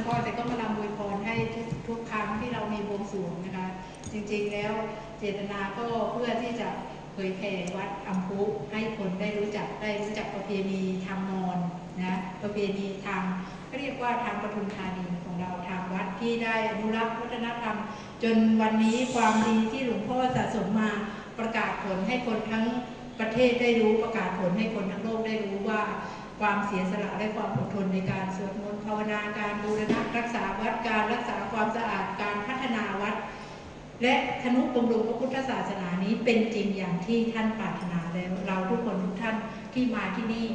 งพ่อแต่ก็มาลำอวยพรให้ทุกทุกครั้งที่เรามีบวงสรวงนะคะ จริงๆแล้วเจตนาก็เพื่อที่จะเผยแผ่วัดอัมพุให้คนได้รู้จักได้รู้จักประเพณีทางมอญนะประเพณีทางก็เรียกว่าทางปทุมธานีของเราทางวัดที่ได้อนุรักษ์วัฒนธรรม จนวันนี้ความดีที่หลวงพ่อสะสมมาประกาศผลให้คนทั้งประเทศได้รู้ประกาศผลให้คนทั้งโลกได้รู้ว่าความเสียสละและความอดทนในการสวดมน ภาวนาการบูรณะรักษาวัดการรักษาความสะอาดการพัฒนาวัด และธนุบำรุงพระพุทธศาสนานี้เป็นจริงอย่างที่ท่านปรารถนาแล้วเราทุกคนทุกท่านที่มาที่นี่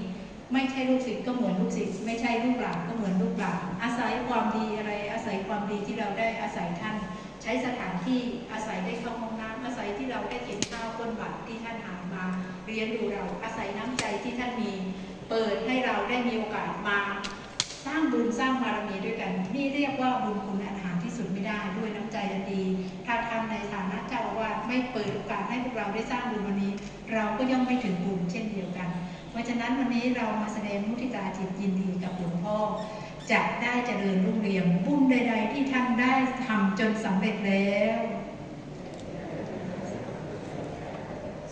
ไม่ใช่ลูกศิษย์ก็เหมือนลูกศิษย์ไม่ใช่ลูกหลานก็เหมือนลูกหลานอาศัยความดีอะไร อาศัยความดีที่เราได้อาศัยท่าน ใช้สถานที่อาศัยได้เข้าห้องน้ำอาศัยที่เราได้กินข้าวก้นบาตรที่ท่านหามาเรียนดูเราอาศัยน้ำใจที่ท่านมีเปิดให้เราได้มีโอกาสมา สร้างบุญสร้างบารมีด้วยกัน นี่เรียกว่าบุญคุณอันหาที่สุดไม่ได้ด้วยน้ำใจอันดีถ้าท่านในฐานะเจ้าอาวาสไม่เปิดโอกาสให้พวกเราได้สร้างบุญวันนี้ เราก็ย่อมไม่ถึงบุญเช่นเดียวกัน เพราะฉะนั้นวันนี้เรามาแสดงมุทิตาจิตยินดีกับหลวงพ่อจะได้เจริญรุ่งเรืองบุญใด ๆ ที่ท่านได้ทำจนสำเร็จแล้ว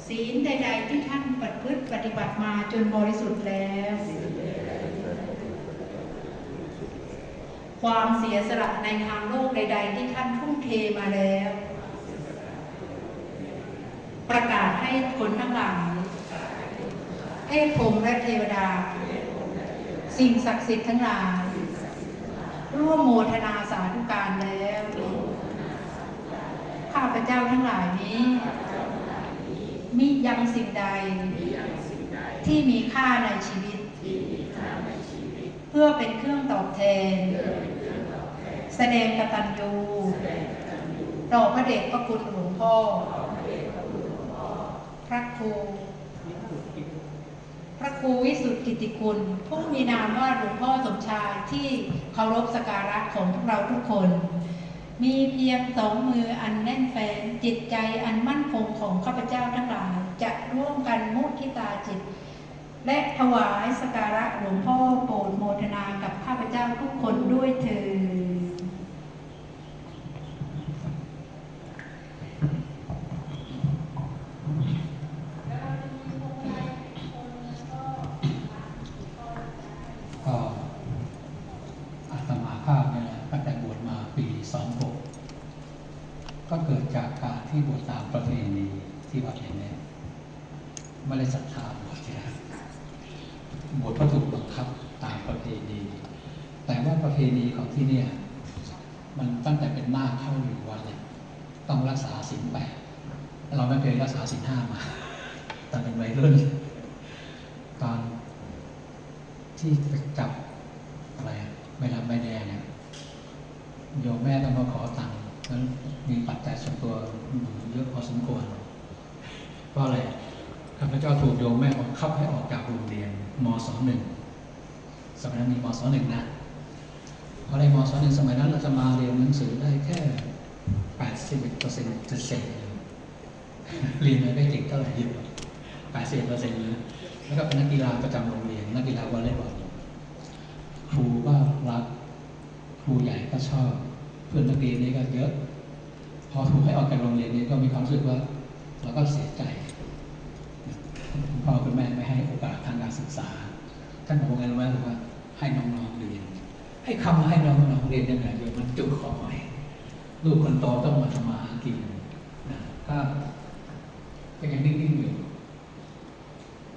ศีลใด ๆ ที่ท่านปฏิพฤติปฏิบัติมาจนบริสุทธิ์แล้ว ความเสียสละในทางโลกใด ๆ ที่ท่านทุ่มเทมาแล้ว ประกาศให้คนทั้งหลายเทพพรมและเทวดา สิ่งศักดิ์สิทธิ์ทั้งหลายร่วมโมทนาสาธุการแล้ว ข้าพเจ้าทั้งหลายนี้มิยังสิ่งใด ที่มีค่าในชีวิต เพื่อเป็นเครื่องตอบแทน แสดงกตัญญูต่อพระเดชพระคุณหลวงพ่อ พระครู พระครูวิสุทธิกิติคุณ ผู้มีนามว่าหลวงพ่อสมชายที่เคารพสกการะของพวกเราทุกคน มีเพียงสองมืออันแน่นแฟนจิตใจอันมั่นคงของข้าพเจ้าทั้งหลาย จะร่วมกันมุทิตาจิต และถวายสกการะหลวงพ่อโปรดโมทนากับข้าพเจ้าทุกคนด้วยเถิด ก็อาตมาภาพเนี่ยนะตั้งแต่บวชมาปีสองหกก็เกิดจากการที่บวชตามประเพณีที่วัดแห่งนี้ไม่ได้ศรัทธาบวชนะบวชเพราะถูกบังคับตามประเพณี แต่ว่าประเพณีของที่เนี่ย มันตั้งแต่เป็นนาคเข้าอยู่วัดเนี่ยต้อง รักษาศีลแปดเราไม่เคยรักษาศีลห้ามาตอนเป็นวัยรุ่นตอนที่ไปจับอะไรอะใบดำใบแดงเนี่ยโยมแม่ต้องมาขอตังค์แล้วมีปัจจัยส่วนตัวเยอะพอสมควรเพราะอะไรข้าพเจ้าถูกโยมแม่บังคับให้ออกจากโรงเรียนมศหนึ่งสมัยนั้นมีมศหนึ่งนะพอในมศหนึ่งสมัยนั้นเราจะมาเรียนหนังสือได้แค่ สิบเอ็ดเปอร์เซ็นต์จะเสร็จเรียนไม่ได้เก่งเท่าไหร่เยอะแปดสิบเปอร์เซ็นต์นะแล้วก็เป็นนักกีฬาประจำโรงเรียนนักกีฬาวอลเลย์บอลครูก็รักครูใหญ่ก็ชอบ เพื่อนนักเรียนนี่ก็เยอะ พอถูกให้ออกจากโรงเรียนนี้ก็มีความรู้สึกว่าเราก็เสียใจคุณพ่อคุณแม่ไม่ให้โอกาสทางการศึกษาท่านบอกว่าไงรู้ไหมว่าให้น้องๆเรียน ให้คำว่าให้น้องๆเรียนยังไงโยมมันจุกคอหอย ลูกคนโตต้องมาทำมาหากินนะก็ก็ยังนิ่งๆอยู่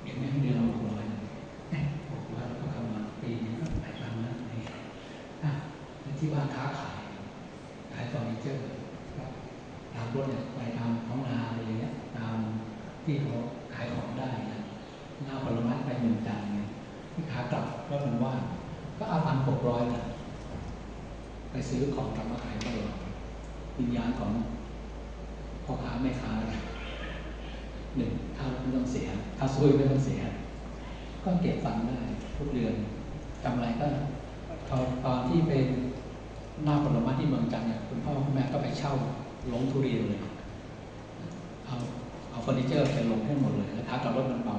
เห็นไหมเดือนละหกร้อยนะเอ๊ะหกร้อยแล้วก็เข้ามาปีนี้ก็หลายครั้งแล้วนี่อะที่ว่าค้าขายขายเฟอร์นิเจอร์ตามรถเนี่ยไปตามท้องนาอะไรอย่างเงี้ยตามที่เขาขายของได้นะหน้าผลไม้ไปเมืองจันทร์เนี่ยที่ขากลับก็มันว่างก็เอาตังหกร้อยนะไปซื้อของกลับมาขายตลอด วิญญาณของพ่อค้าแม่ค้าหนึ่งค่ารถไม่ต้องเสียค่าซุยไม่ต้องเสีย ก็เก็บตังค์ได้ทุกเดือนกำไรก็ตอนตอนที่เป็นหน้าผลไม้ที่เมืองจันเนี่ยคุณพ่อคุณแม่ก็ไปเช่าลงทุเรียนเลยเอาเอาเฟอร์นิเจอร์ไปลงให้หมดเลยแล้วค้ากับรถมันเบา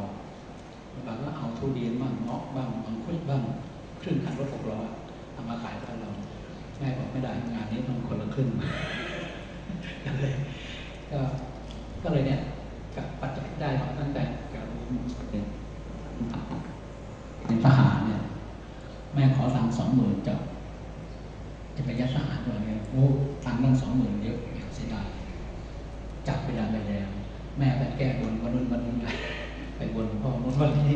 บางก็เอาทุเรียนบ้างเงาะบ้างมังคุดบ้างครึ่งคันรถหกล้อเอามาขายบ้านเราแม่บอกไม่ได้งานนี้ต้องคนละครึ่ง ก็เลยก็ก็เลยเนี่ยกับปัจจัยได้ตั้งแต่กับเป็นเป็นทหารเนี่ย แม่ขอตังค์สองหมื่นจะจะไปยัดทหารเลยเนี่ยโอ้ตังค์ตั้งสองหมื่นเยอะเสียดายจับไปดาไปแล้ว แม่ไปแก้บนวันนู้นวันนี้ไปบนพ่อวันวันนี้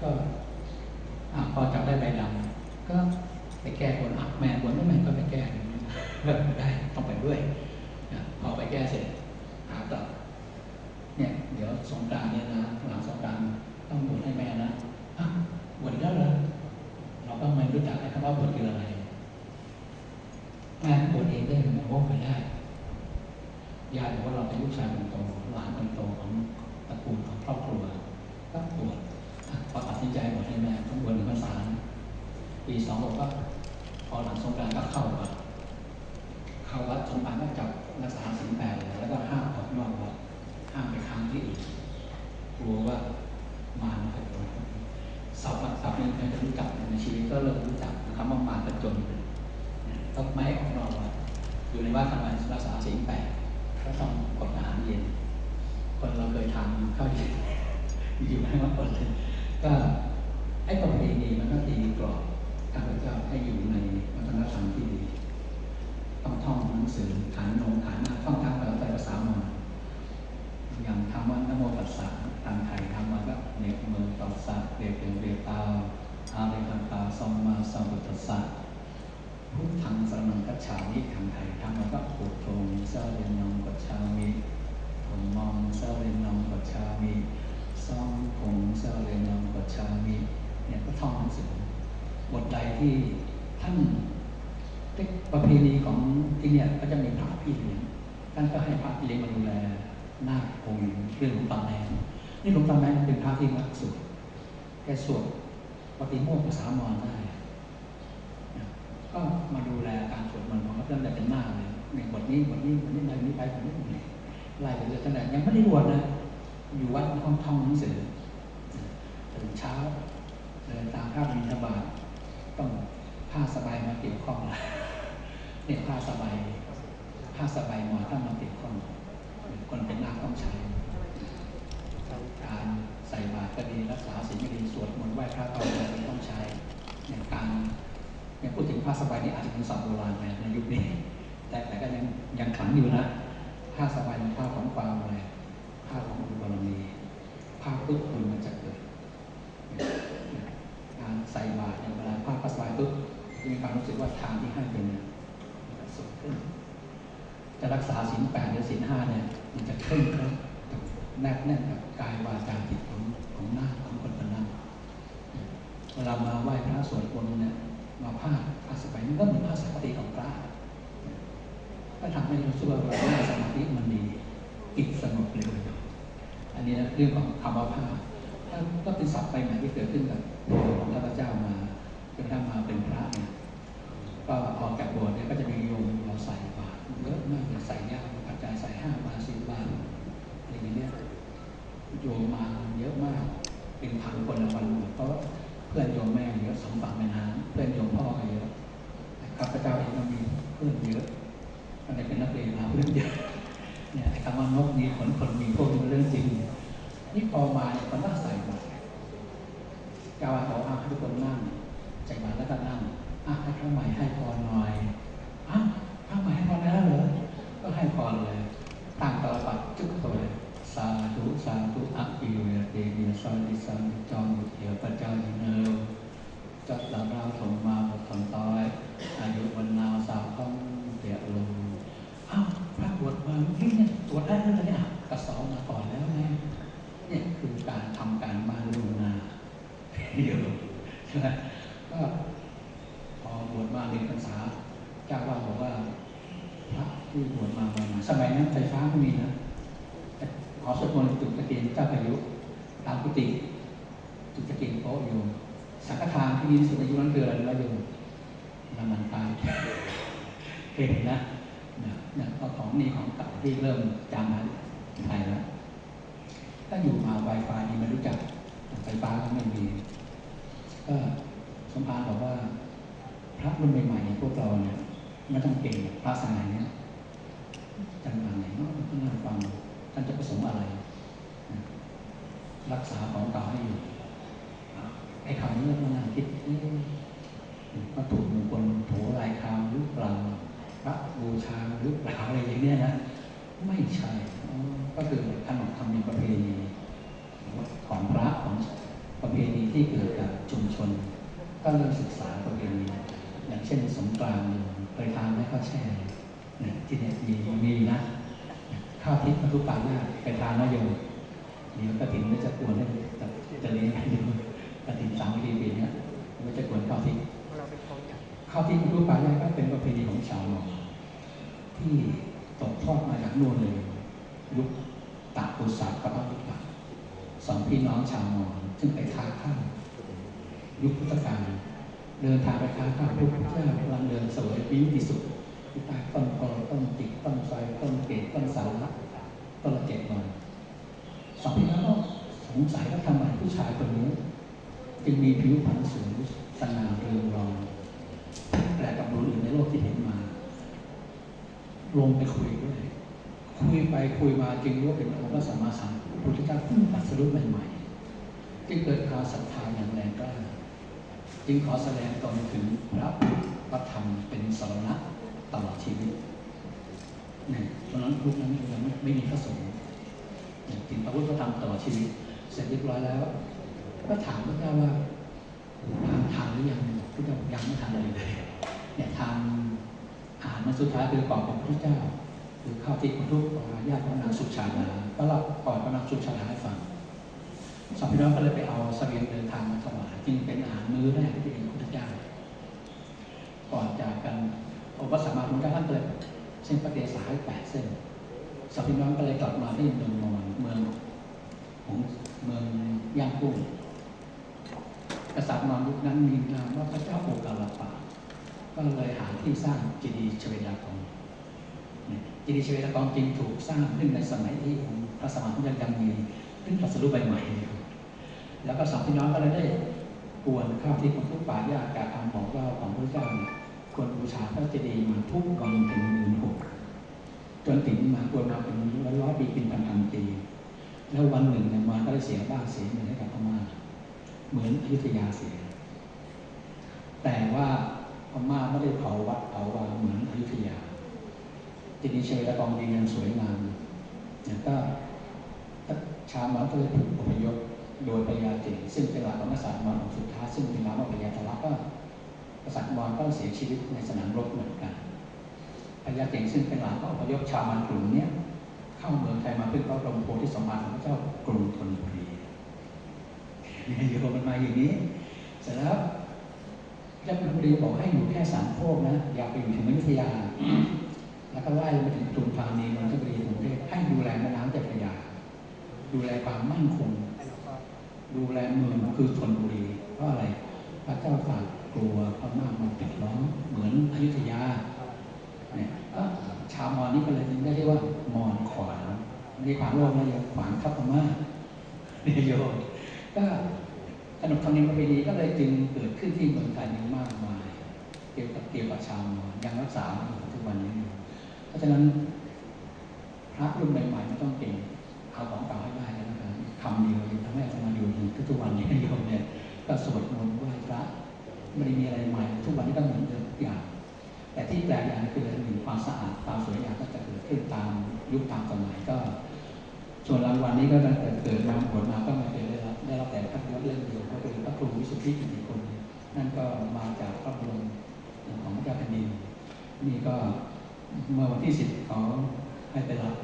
ก็อะพอจับได้ใบดำก็ไปแก้บนอะแม่บนแล้วแม่ก็ไปแก้ไม่ได้ต้องไปด้วย พอไปแก้เสร็จหากลับเนี่ยเดี๋ยวสงกานต์เนี่ยนะหลังสงกานต์ต้องบวชให้แม่นะอะบวชแล้วเหรอเราก็ไม่รู้จักไอ้คำว่าบวชคืออะไรแม่บวชเองได้ไหมโอ้ไม่ได้ยายบอกว่าเราเป็นลูกชายคนโตหลานคนโตของตระกูลของครอบครัวก็บวชพอตัดสินใจบวชให้แม่ต้องบวชหนึ่งพรรษาปีสองบอกว่าพอหลังสงกานต์ก็เข้าวัดเข้าวัดสงกานต์ก็จับ รักษาศีลแปดเลแล้วก็ห้ามออกนอกวัดห้ามไปค้างที่อื่นกลัวว่ามามันจะโดนศัพท์ศัพท์นี้เคยรู้จักในชีวิตก็เริ่มรู้จักคำว่ามารกระจนต้องไม่ให้ออกนอกวัดอยู่ในวัดทำไมรักษาศีลแปดก็ต้องกดอาหารเย็น คนเราเคยทำข้าวเย็นอยู่ให้มากดเลยก็ไอ้ประเพณีมันก็ตีกรอบข้าพเจ้าให้อยู่ในวัฒนธรรมที่ดี ต้องท่องหนังสือขานนมขานนาท่องทางภาษาไทยภาษามอญอย่างคำว่านโมตัสสะตามไทยคำว่าก็เนกมือตัสสะเรียกเป็นเรียกตาอาเรหันตาสมมาสัมพุทธัสสะพุทธังสรนังกัจฉามิทางไทยคำว่าก็ปุถโธมิเสเรนังกัจฉามิผมมองเสเรนังกัจฉามิสังคงเสเรนังกัจฉามิเนี่ยก็ท่องหนังสือบทใดที่ท่าน ประเพณีของที่เนี่ยก็จะมีพระพี่เลี้ยงท่านก็ให้พระพี่เลี้ยงมาดูแลหน้าองค์เรื่องหลวงตาแมนนี่หลวงตาแมนเป็นพระที่รักสุดแกสวดปฏิโมกข์ภาษามอญได้ก็มาดูแลการสวดมนต์ของเขาตั้งแต่เป็นหน้าเลยในบทนี้บทนี้บทนี้อะไรนี้ไปบทนี้บทนี้ไล่ไปเรื่อยตั้งแต่ยังไม่ได้บวชนะอยู่วัดท่องท่องหนังสือตื่นเช้าเดินตามพระบิณฑบาตต้องผ้าสบายมาเกี่ยวข้องละ เนี่ยผ้าสบายผ้าสบายหมอนถ้ามาเกี่ยวข้องคนเป็นนักต้องใช้การใส่บาตรก็ดีรักษาศีลก็ดีสวดมนต์ไหว้พระก็ดีต้องใช้อย่างการอย่างพูดถึงผ้าสบายนี่อาจจะเป็นศัพท์โบราณไปในยุคนี้ แต่แต่ก็ยังยังขลังอยู่นะผ้าสบายเป็นผ้าของความอะไรผ้าของอุบารมีผ้าปุ๊บคุณมันจะเกิด การใส่บาตรอย่างเวลาผ้าผ้าสบายปุ๊บจะมีความรู้สึกว่าทางที่ให้เป็นเนี่ยมันจะสูงขึ้น จะ รักษาศีลแปดหรือศีลห้าเนี่ยมันจะเคร่งครัดแนบแน่นกับกายวาจาจิตของของหน้าของคนคนนั้นเวลามาไหว้พระสวดมนต์เนี่ยมาผ้าผ้าสบายมันก็เหมือนผ้าสังฆติของพระก็ทำให้รู้สึกว่าเราได้สมาธิมันดีจิตสงบเร็วอันนี้นะเรื่องของคำว่าผ้าก็เป็นศัพท์ใหม่ที่เกิดขึ้นกับของข้าพเจ้ามาจนกระทั่งมาเป็นพระเนี่ยก็ออกจากบวชเนี่ยก็จะมีโยมเราใส่บา เยอะมากเลยใส่ยากปัจจัยใส่ห้าบาทสิบบาทอะไรอย่างเงี้ยโยมมาเยอะมาก เป็นพันคนละวันเพราะเพื่อนโยมแม่เยอะสองฝั่งแม่น้ำเพื่อนโยมพ่อก็เยอะข้าพเจ้าเองก็มีเพื่อนเยอะตั้งแต่เป็นนักเรียนมาเพื่อนเยอะเนี่ยไอ้คำว่านกมีขนขนมีพวกนี้เรื่องจริงนี่พอมาเนี่ยคนต้องใส่บาตรกาวาบอกเอาให้ทุกคนนั่งใส่บาตรแล้วก็นั่งอะให้พระใหม่ให้พรหน่อยอะพระใหม่ให้พรแล้วเหรอ ก็ให้พรเลยตั้งตลปัดจุกตัวเลยสาธุสาธุอักปิโยเตมีสาธิสัมจอมบุตรเดียวพระเจ้ายินเนอจัดลาราถมมาบทถอนต้อย อายุวันนาวสาวข้องเตียลงอ้าวพระบวชมาเมื่อกี้เนี่ยตรวจได้แล้วเหรอเนี่ยกระสอบมาก่อนแล้วไงเนี่ยคือการทำการบ้านล่วงหน้าเดี๋ยวใช่ไหมก็ พอบวชมาเรียนพรรษาเจ้าว่าบอกว่าพระที่บวชมาใหม่ๆสมัยนั้นไฟฟ้าไม่มีนะแต่ขอสวดมนต์จุดตะเกียงเจ้าพายุตามกุฏิจุดตะเกียงโต๊ะอยู่ สังฆทานที่ดีที่สุดในยุคนั้นคืออะไรรู้ไหมโยมน้ำมันตายเห็นนะเนี่ยของนี่ของเก่าที่เริ่มจางมาไทยแล้วถ้าอยู่มาไวไฟนี่ไม่รู้จักไฟฟ้าก็ไม่มีก็สมภารบอกว่า พระรุ่นใหม่ๆพวกเราเนี่ยไม่ต้องเก่งพระสมัยเนี้ยจังหวะไหนเนาะที่นั่งฟังท่านจะประสงค์อะไร รักษาของเก่าให้อยู่ ไอ้คำนี้เรานั่งคิดเอ๊ะวัตถุมงคลโถลายคามหรือเปล่าพระบูชาหรือเปล่าอะไรอย่างเนี้ยนะ ไม่ใช่ ก็คือขนบธรรมเนียมประเพณีของพระของประเพณีที่เกิดกับชุมชน ก็เริ่มศึกษาประเพณีอย่างเช่นสงกรานต์เคยทานไหมข้าวแช่เนี่ยที่เนี่ยมีมีนะ ข้าวทิพย์มัทุปานาเคยทานนะโยมเดี๋ยวกระถิ่นก็จะกวนให้จะเลี้ยงให้ดูก ระถิ่นสามวิธีปีเนี้ยมันจะกวนข้าวทิพย์ข้าวทิพย์มัทุปานาก็เป็นประเพณีของชาวมอญที่ตกทอดมาจากนู่นเลยยุคตาปุษากับพระพุทธสองพี่น้องชาวมอญซึ่งไปค้าข้าวยุคพุทธกาลเดินทางไปค้าข้าวพระพุทธเจ้ากำลังเดินเสวยวิมุติสุขที่ใต้ต้นโพต้นติกต้นไทรต้นเกศต้นสาระต้นละเจ็ดนอนสองพี่น้องก็สงสัยว่าทำไมผู้ชายคนนี้ จึงมีผิวพรรณสูงสง่าเรืองรองแปลกกับบุรุษอื่นในโลกที่เห็นมา ลงไปคุยด้วย คุยไปคุยมาจึงรู้ว่าเป็นองค์พระสัมมาสัมพุทธเจ้าเพิ่งตรัสรู้ใหม่ๆจึงเกิดความศรัทธาอย่างแรงกล้าจึงขอแสดงตนถึงพระพุทธพระธรรมเป็นสรณะตลอดชีวิตเนี่ยตอนนั้นยุคนั้นยังไม่มีพระสงฆ์ถึงพระพุทธพระธรรมตลอดชีวิต เสร็จเรียบร้อยแล้ว ก็ถามพระเจ้าว่าทานทานหรือยังพระเจ้ายังไม่ทานอะไรเลยเนี่ยทานอาหารมาสุดท้ายคือก่อนของพระเจ้าคือข้าวที่คุณทุกของญาติของนางสุชาดาก็เล่าก่อนของนางสุชาดาให้ฟังสองพี่น้องก็เลยไปเอาเสบียงเดินทางมาถวายจึงเป็นอาหารมื้อแรกที่เป็นพุทธเจ้าก่อนจากกันองค์พระสัมมาสัมพุทธเจ้าท่านเลยเส้นพระเดชาให้แปดเส้นสองพี่น้องก็เลยกลับมาที่เมืองมอญเมืองของเมืองย่างกุ้ง กษัตริย์มอญยุคนั้นมีนามว่าพระเจ้าโอกาลปะก็เลยหาที่สร้างเจดีย์ชเวดากองเนี่ยเจดีย์ชเวดากองจริงถูกสร้างขึ้นในสมัยที่องค์พระสมมาสัมพุทธเจ้ายังมีขึ้นตรัสรู้ใหม่ๆแล้วก็สองพี่น้องก็เลยได้กวนข้าวที่ของทุกป่าญาติการทำของเราของพระเจ้าเนี่ยควรบูชาพระเจดีย์มาทุกวันเป็นหมื่นหกจนถึงมากวนมาเป็นร้อยร้อยปีเป็นพันพันปี แล้ววันหนึ่งเนี่ยมาก็ได้เสียบ้านเสียเมืองให้กับพม่า เหมือนอยุธยาเสีย แต่ว่าพม่าไม่ได้เผาวัดเผาวาเหมือนอยุธยาเจดีย์เชยละกองดียังสวยงามเนี่ยก็ชาวมอญก็เลยถูกอพยพโดยพญาเจงซึ่งเป็นหลักของกษัตริย์มอญองค์สุดท้ายซึ่งเป็นนามว่าพญาตละก็กษัตริย์มอญก็เสียชีวิตในสนามรบเหมือนกันพญาเจงซึ่งเป็นหลักก็อพยพชาวมันกลุ่มเนี้ยเข้าเมืองไทยมาเพื่อพระบรมโพธิสมภารของพระเจ้ากรุงธนบุรี โยมมันมาอย่างนี้ เสร็จแล้วเจ้ากรุงธนบุรีบอกให้อยู่แค่สามโคกนะอย่าไปอยู่ถึงอยุธยา แล้วก็ไล่ลงไปถึงปทุมธานีนนทบุรีกรุงเทพให้ดูแลแม่น้ำเจ้าพระยา ดูแลความมั่นคง ดูแลเมืองคือชนบุรีเพราะอะไร พระเจ้าตากกลัวพม่ามาปิดล้อมเหมือนอยุธยาเนี่ยชาวมอญนี่ก็เลยได้เรียกว่ามอญขวางในขวางโลกนะโยมขวางทัพพม่าเนี่ยโยม ก็ขนบธรรมเนียมประเพณีก็เลยจึงเกิดขึ้นที่เมืองไทยมีมากมาย เกี่ยวกับเกี่ยวกับชาวมอญยังรักษามาถึงทุกวันนี้อยู่เพราะฉะนั้นพระรุ่นใหม่ๆไม่ต้องเก่งเอาของเก่าให้ได้แล้วนะครับคำเดียวทำให้อาตมาอยู่ถึงทุกวันนี้โยมเนี่ยก็สวดมนต์ไหว้พระไม่ได้มีอะไรใหม่ ทุกวันนี้ก็เหมือนเดิมทุกอย่าง แต่ที่แปลกอย่างหนึงคือหนึ่งความสะอาดความสวยงามก็จะเกิดขึ้นตามยุคตามสมัยก็ ส่วนรางวัลนี้ก็ตั้งแต่เกิดมาผลมาก็ไม่เคยได้รับได้รับแต่พระยศเรื่องเดียวก็คือพระครูวิสุทธิกิติคุณนั่นก็มาจากพระบรมของพระเจ้าแผ่นดินนี่ก็เมื่อวันที่สิบเขาให้ไปรับ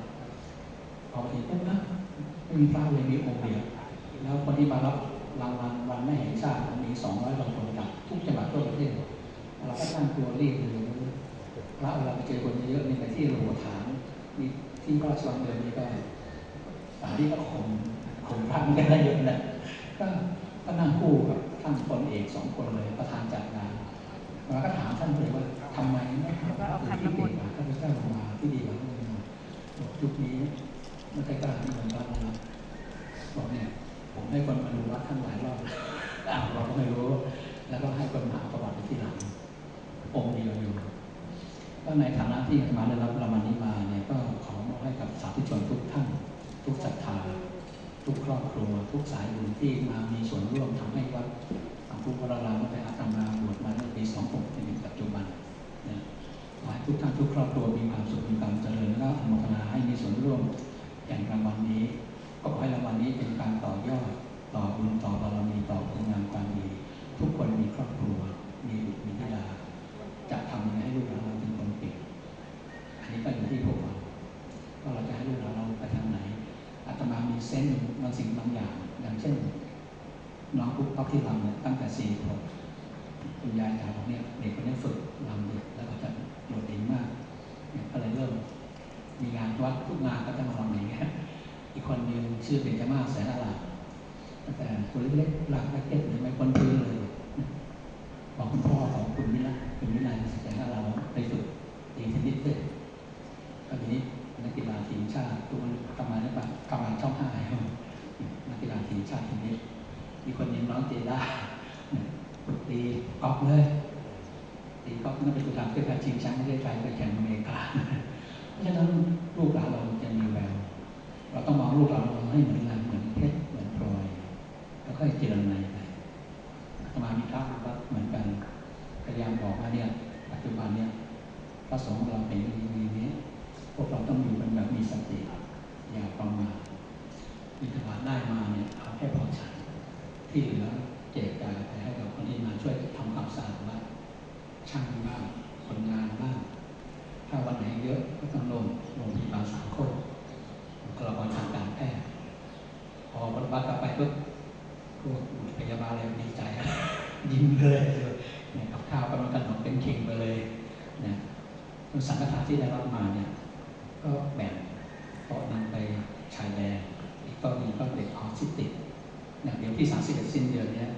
พอทีปุ๊บนะไม่มีพระเลยมีองค์เดียวแล้วคนที่มารับรางวัลวันแม่แห่งชาติมีสองร้อยกว่าคนจากทุกจังหวัดทั่วประเทศเราก็ตั้งตัวรีบเลยพระเวลาไปเจอคนเยอะๆนี่ไปที่หลวงฐานมีที่ราชวังเดินนี่ก็ ที่ก็คงคงพระมันได้เยอะนะก็ก็นั่งคู่กับท่านพลเอกสองคนเลยประธานจัดงานเราก็ถามท่านเลยว่าทำไมไม่ทำที่เก่งกว่าข้าพเจ้ามาที่ดีกว่าท่านมาบอกยุคนี้ไม่ใกล้าที่เหมือนกันนะบอกเนี่ยผมให้คนมาดูวัดท่านหลายรอบอ้าวเราก็ไม่รู้ แล้วก็ให้คนมาอาประวัติที่หลังองค์เดียวอยู่ก็ในฐานะที่มาได้รับรางวัลนี้มาเนี่ยก็ขอมอบให้กับสาธุชนทุกท่าน ทุกศรัทธา ทุกครอบครัว ทุกสายบุญที่มามีส่วนร่วมทำให้วัดสังคุวรารามได้อาตมาบวชมาในปี26จนถึงปัจจุบันนะขอให้ทุกท่านทุกครอบครัวมีความสุขมีความเจริญและอนุโมทนาให้มีส่วนร่วมอย่างรางวัลนี้ ก็ขอให้รางวัลนี้เป็นการต่อยอดต่อบุญต่อบารมีต่อคุณงามความดี ทุกคนมีครอบครัว มีบุตรมีธิดา มีเส้นส์บางสิ่งบางอย่าง อย่างเช่น น้องปุ๊บป๊อกที่รำเนี่ยตั้งแต่สี่ขวบคุณยายถามบอกเนี่ยเด็กคนนี้ฝึกรำเด็กแล้วก็จะโดดเด่นมากเนี่ยก็เลยเริ่มมีงานวัดทุกงานก็จะมารำอย่างเงี้ยอีกคนนึงชื่อเป็นจามาแสนอาลาตั้งแต่ตัวเล็กๆหลักเล็กๆหรือไม่คนพื้นเลยบอกคุณพ่อของคุณวิไลคุณวิไลแสนอาลาไปฝึกตีเทนนิสด้วยก็ทีนี้นั กีฬาทีมชาติตัวกำมาได้ปะกำมาช่องห้าครับนักกีฬาทีมชาติทนนิสมีคนนึงน้องเจด้าตีกอล์ฟเลยตีกอล์ฟนั่นเป็นตัวทางเพื่อการชิงแชมป์ประเทศไทยไปแข่งอเมริกาเพราะฉะนั้นลูกหลานเราจะมีแววเราต้องมองลูกหลานเราให้เหมือนอะไรเหมือนเพชรเหมือนพลอย แล้วก็เจริญในไปอาตมามีพระก็เหมือนกันพยายามบอกว่าเนี่ยปัจจุบันเนี่ยพระสงฆ์เราเป็น พวกเราต้องอยู่กันแบบมีสติ อย่าประมาทมีถวายได้มาเนี่ยเอาแค่พอฉันที่เหลือแจกจ่ายไปให้กับคนที่มาช่วยทำความสะอาดวัดช่างบ้างคนงานบ้างถ้าวันไหนเยอะก็ต้องลงโรงพยาบาลสามโคกบุคลากรทางการแพทย์พอวันบัตรกลับไปปุ๊บพวกพยาบาลอะไรดีใจยิ้มเลยเนี่ยกับข้าวกำลังขนมเป็นเข่งไปเลยนะสังฆทานที่ได้รับมาเนี่ย ก็แบ่งต๊ะนั้นไปชายแดนอีกโต๊ะหนึงก็เด็กออทิสติกเนี่ยเดี๋ยวที่ 31 สิ้นเดือนเนี้ย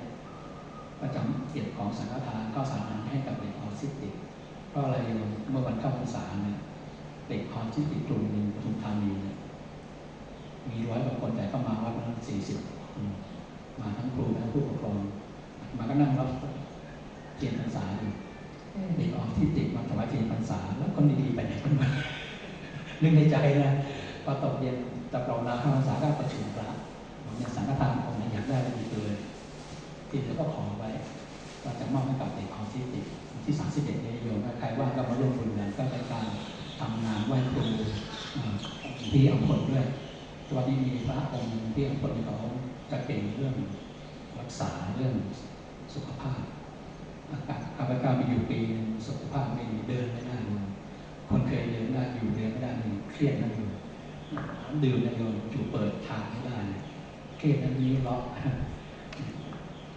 ก็จะเก็บของสังฆทานก็สารให้กับเด็กออทิสติกเพราะอะไรเมื่อวันเข้าพรรษาเนี่ยเด็กออทิสติกกลุ่มหนึ่งปทุมธานีเนี่ยมีร้อยกว่าคนแต่ก็มาวัดนั้นสี่สิบมาทั้งครูทั้งผู้ปกครอง มาก็นั่งรับเทียนพรรษาอยู่เอ๊ะเด็กออทิสติกมาถวายเทียนพรรษาแล้วคนดีๆไปไหนกันหมด นึกในใจนะพอตกเย็นจะปรองลาเข้าพรรษาก็ประชุมพระบอกเนี่ยสังฆทานของไหนอยากได้ดีเลยที่เหลือก็ขอไว้ก็จะมอบให้กับเด็กออทิสติกที่31เนี่ยโยมถ้าใครว่าก็มาร่วมบุญกันก็เป็นการทำงานไหว้ครูเอ่อที่อัมพลด้วยวันนี้มีพระองค์ที่อัมพลเขาจะเก่งเรื่องรักษาเรื่องสุขภาพอากาศข้าพเจ้ามีอยู่ปีสุขภาพไม่ดีเดินไม่ได้ คนเคยเดินได้อยู่เดินไม่ได้เลยเครียดนะโยมดื่มนะโยมจูเปิดทานไม่ได้เครียดนั้นนิ้ล็อก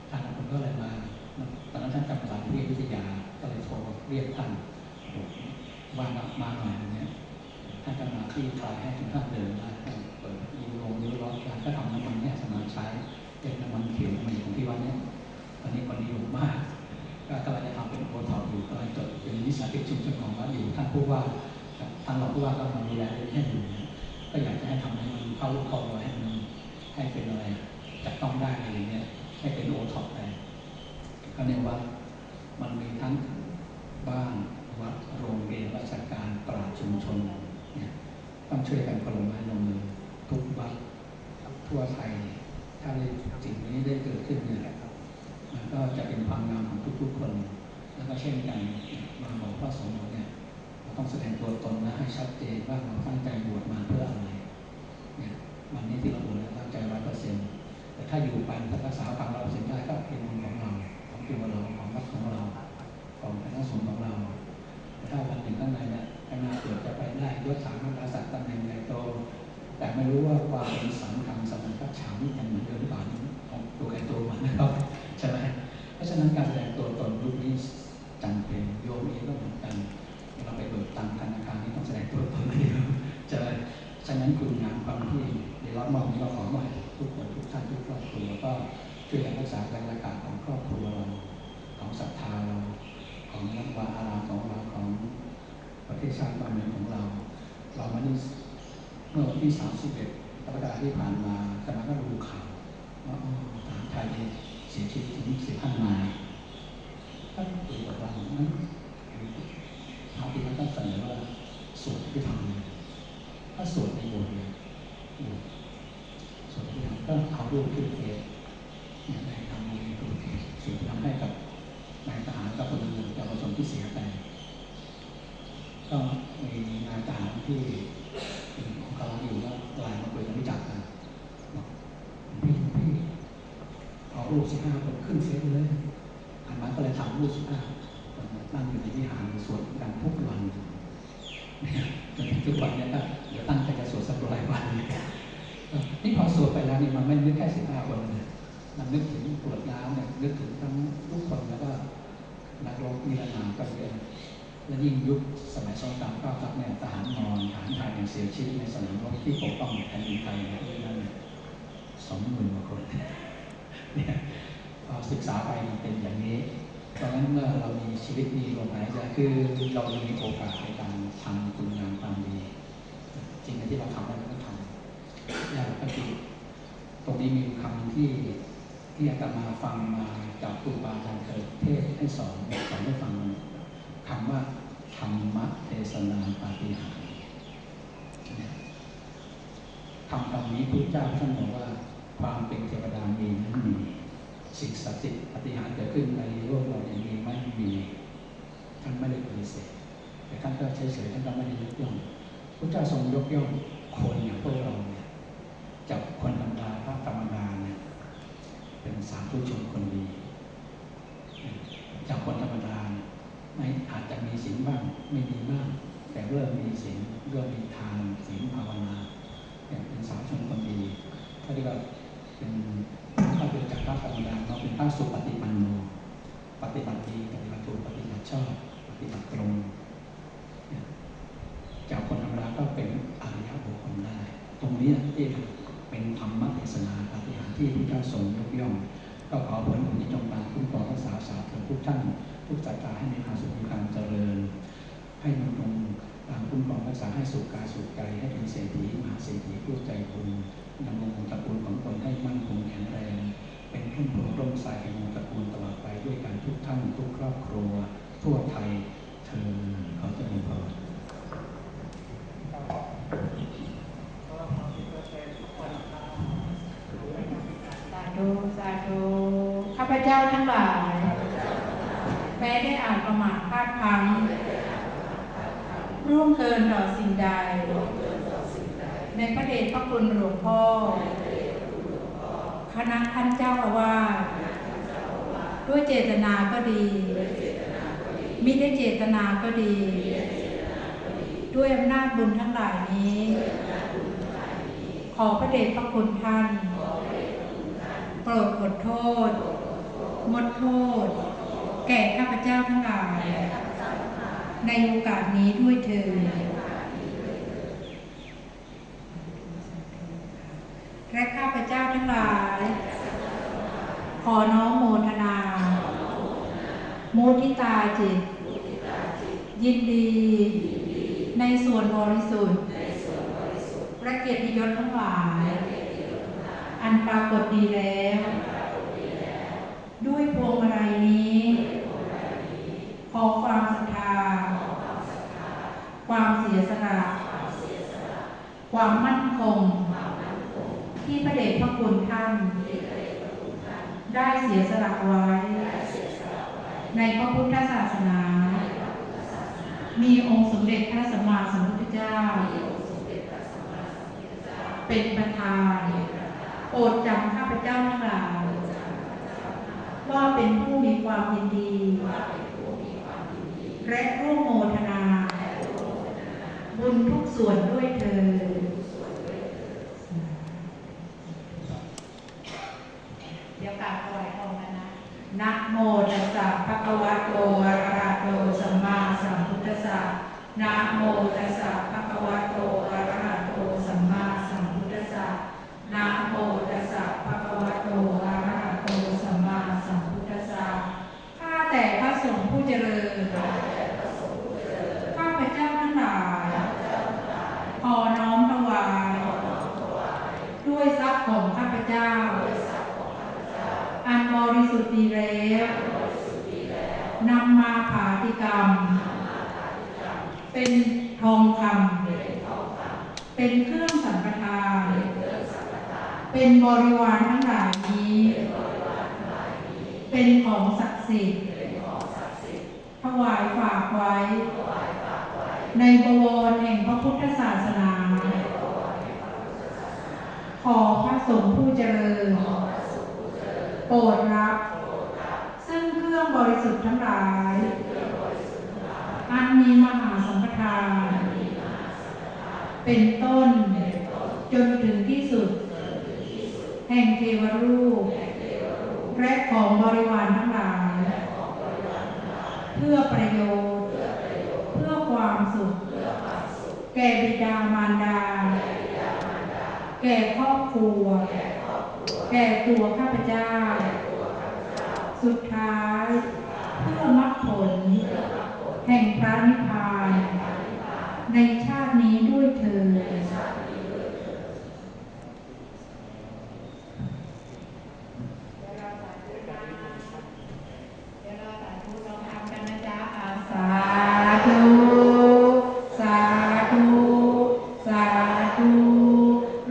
ท่านผมก็เลยมาตอนนั้นท่านจำภาษาที่วิทยาก็เลยโทรเรียกท่านว่ามามาหน่อยอย่างเนี้ยท่านก็มาที่คลายให้ทุกท่านเดินได้ท่านเปิดยิงลงนิ้วร้อนท่านก็ทำน้ำมันเนี่ยสมาใช้เป็นน้ำมันเขียวมันของที่วัดเนี่ยตอนนี้คนนิยมมาก ก็กำลังจะทำเป็นโอทอปอยู่กำลังจดเป็นวิสาหกิจชุมชนของ ท่านผู้ว่าท่านรองผู้ว่าก็มาดูแลเรื่องนี้อยู่ก็อยากจะให้ทำให้มันเข้ารูปเข้ารอยให้มันให้เป็นอะไรจับต้องได้อะไรเงี้ยให้เป็นโอท็อปไปก็เรียว่ามันมีทั้งบ้านวัดโรงเรียนราชการปราชุมชนเนี่ยต้องช่วยกันคนละไม้ลงมือทุกวัดทั่วไทยเนี่ยถ้าได้สิ่งนี้ได้เกิดขึ้นเนี่ยมันก็จะเป็นความงามของทุกๆคน แล้วก็เช่นกันมาบอกพระสงฆ์ ต้องแสดงตัวตนและให้ชัดเจนว่าเราตั้งใจบวชมาเพื่ออะไรเนี่ยวันนี้ที่เราบวชแล้วตั้งใจร้อยเปอร์เซ็นต์แต่ถ้าอยู่ไปถ้ารักษาความเราเสร็จได้ก็เป็นบุญของเราของตัวเราของวัดของเราของคณะสงฆ์ของเราแต่ถ้าวันหนึ่งข้างในเนี่ยข้างหน้าเกิดจะไปได้ยศสามัญศักดิ์ตำแหน่งใหญ่โตแต่ไม่รู้ว่าความเป็นสังฆังสมันกัจฉามิยังเหมือนเดิมหรือเปล่าของตัวใครตัวมันนะครับใช่ไหมเพราะฉะนั้นการแสดงตัวตนยุคนี้จำเป็นโยมเองก็เหมือนกัน เราไปเบิกตังธนาคารนี่ต้องแสดงตัวตนเลยจะฉะนั้นคุณงามความที่ได้รับมอบนี้เราขอมอบให้ทุกคนทุกท่านทุกครอบครัวก็ช่วยกันรักษาบรรยากาศของครอบครัวเราของศรัทธาเราของนักวาอารามของเราของประเทศชาติบ้านเมืองของเรา เรามานี่เมื่อวันที่31กรกฎาคมที่ผ่านมาคณะก็ดูข่าวว่าอ๋อทหารไทยเสียชีวิตถึง15นายท่านคุยกับเรานั้น เอาที่นั้นก็สั่นสวดที่ทำถ้าสวดในโบสถ์เนี่ยสวดที่ทำก็เอารูปขึ้นเทศเนี่ยนายทำมีรูปเทศสวดทำให้กับนายทหารกับพลเรือนเยาวชนที่เสียไปก็มีนายทหารที่ของอยู่ก็ไลน์มาคุยกันรู้จักกันบอกพี่พี่เอารูปสิบห้าคนขึ้นเฟซเลยอันนั้นก็เลยทำรูปสิบห้าคนนั่งอยู่ในวิหารสวดกันทุกวันเนี่ยจนถึง ทุกวันเนี่ยก็เดี๋ยวตั้งใจจะสวดสักหลายวันนี่พอสวดไปแล้วนี่มันไม่นึกแค่สิบห้าคนเลยมันนึกถึงกรวดน้ำเนี่ยนึกถึงทั้งทุกคนแล้วก็นักรบนิระนามก็เยอะและยิ่งยุคสมัยสงครามเก้าทัพเนี่ยทหารมอญทหารไทยเนี่ยเสียชีวิตในสนามรบที่ปกป้องแผ่นดินไทยในที่นั้นเนี่ยสองหมื่นกว่าคนเนี่ยพอศึกษาไปมันเป็นอย่างนี้เพราะฉะนั้นเมื่อเรามีชีวิตมีลมหายใจคือเรามีโอกาสในการ ทำคุณงามความดีจริงๆที่เราทำได้เราก็ทำอย่างปกติตรงนี้มีคำที่ที่อาตมาฟังมาจากครูบาอาจารย์เคยเทศให้สอนสอนให้ฟังมาคำว่าธรรมเทศนาปาฏิหาริย์คำคำนี้พระเจ้าท่านบอกว่า ความเป็นเทวดามีนั้นมีสิ่งศักดิ์สิทธิ์ปฏิหารเกิดขึ้นในโลกเราเนี่ยมีไม่มีท่านไม่ได้ปฏิเสธ แต่ท่านก็เฉยๆท่านก็ไม่ได้ยกย่องพระเจ้าทรงยกย่องคนอย่างพวกเราเนี่ยจากคนธรรมดาพระธรรมดาเนี่ยเป็นสาธุชนคนดีจากคนธรรมดาเนี่ยไม่อาจจะมีศีลบ้างไม่มีบ้าง แต่เริ่มมีศีลเริ่มมีทานศีลภาวนาเนี่ยเป็นสาวชนคนดีเขาเรียกว่าเป็นถ้าเป็นจากพระธรรมดาเราเป็นพระสุปฏิปันโนปฏิบัติดีปฏิบัติถูกปฏิบัติชอบติตรงเนี่ยจากคนธรรมดาก็เป็นอริยบุคคลได้ ตรงนี้ที่เป็นธรรมเทศนาปฏิหารที่พระเจ้าทรงยกย่องก็ขอผลบุญนี้จงมาคุ้มครองรักษาสาธุทุกท่านทุกสายตาให้มีความสุขมีความเจริญ ให้มันตรงตามคุ้มครองรักษาให้สุขกายสุขใจให้เป็นเศรษฐีมหาเศรษฐีผู้ใจบุญดำรงตระกูลของตนให้มั่นคงแข็งแรง เป็นพุ่มโพร่มใสแห่งวงตระกูลตลอดไปด้วยกันทุกท่านทุกครอบครัว ทั่วไทยเธอขอเจริญพร สาธุสาธุข้าพเจ้าทั้งหลาย แม้ได้อ่านประ รั้ง ร่วงเกินต่อสิ่งใด ในพระเดชพระคุณหลวงพ่อ คณะท่านเจ้าอาวาสด้วยเจตนาก็ดี มิได้เจตนาก็ดี ด้วยอำนาจบุญทั้งหลายนี้ ขอพระเดชพระคุณท่าน โปรดอดโทษงดโทษ แก่ข้าพเจ้าทั้งหลาย ในโอกาสนี้ด้วยเถิดและข้าพเจ้าทั้งหลาย ขอน้อมโมทนา มุทิตาจิต ยินดี ในส่วนบริสุทธิ์และเกียรติยศทั้งหลาย อันปรากฏดีแล้ว ด้วยพวงมาลัยนี้ ขอความศรัทธา สียสละความมั่นคง ที่พระเดชพระคุณท่าน ได้เสียสละไว้ ในพระพุทธศาสนา มีองค์สมเด็จพระสัมมาสัมพุทธเจ้า เป็นประธานโปรดจำข้าพเจ้าทั้งหลายว่าเป็นผู้มีความยินดี และร่วมโมทนา บุญทุกส่วนด้วยเธอเดี๋ยวกราบถวายพรกันนะนะโมตัสสะภะคะวะโตอะระหะโตสัมมาสัมพุทธัสสะนะโมตัสสะภะคะวะโตอะระหะโตสัมมาสัมพุทธัสสะนะโมตัสสะภะคะวะโตอะระหะโตสัมมาสัมพุทธัสสะข้าแต่พระสงฆ์ผู้เจริญ ข้าพเจ้าทั้งหลาย ขอน้อมถวาย ด้วยทรัพย์ของข้าพ เจ้า อันบริสุทธิ์ดีแล้วนำมาผาติกรรม เป็นทองคำเป็นเครื่องสัมปทานเป็นบริวารทั้งหลายนี้ เป็นของศักดิ์สิทธิ์ถวายฝากไว้ ในบวรแห่งพระพุทธศาสนา ขอพระสงฆ์ผู้เจริญ โปรดรับ ซึ่งเครื่องบริสุทธิ์ทั้งหลาย อันมีมหาสัมปทานเป็นต้น จนถึงที่สุด แห่งเทวรูป และของบริวารทั้งหลาย เพื่อประโยชน์ เพื่อความสุข แก่บิดามารดา แก่ครอบครัว แก่ตัวข้าพเจ้า สุดท้าย เพื่อมรรคผล แห่งพระนิพพาน ในชาตินี้ด้วยเถิด เดี๋ยวเราสาธุนะเดี๋ยวเราสาธุลองทำกันนะจ๊ะอ่าสาธุ สาธุ สาธุ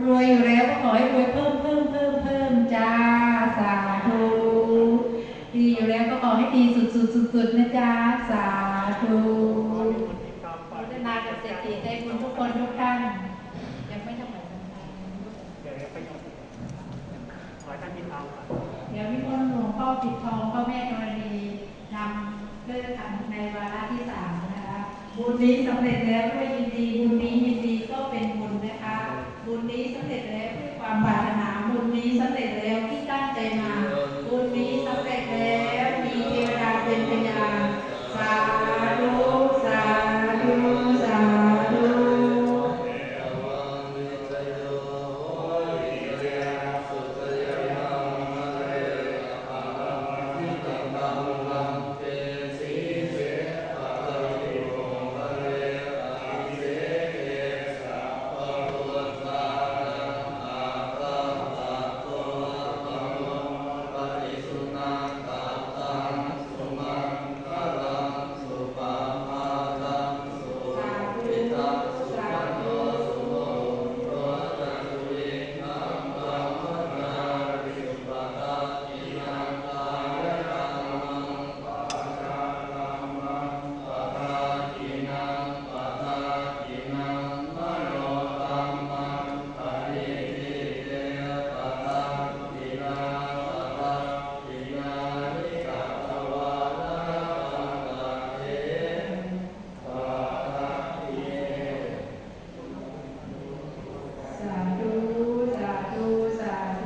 รวยอยู่แล้วก็ขอให้รวยเพิ่มเพิ่มเพิ่มเพิ่มจ้า สาธุ ดีอยู่แล้วก็ขอให้ดีสุดสุดสุดสุดนะจ๊ะ สาธุพัฒนากับเศรษฐีใจบุญทุกคนทุกท่าน ยังไม่ทำไหนสำคัญ เดี๋ยวไปขอท่านที่เท้าก่อน เดี๋ยวพี่มนต์หลวงพ่อ ปิดทองพ่อแม่ธรณีนำเพื่อทำในวาระที่สามนะคะบุญนี้สำเร็จแล้วด้วยยินดีบุญนี้ยินดีก็เป็นบุญนะคะ บุญนี้สำเร็จแล้วด้วยความปรารถ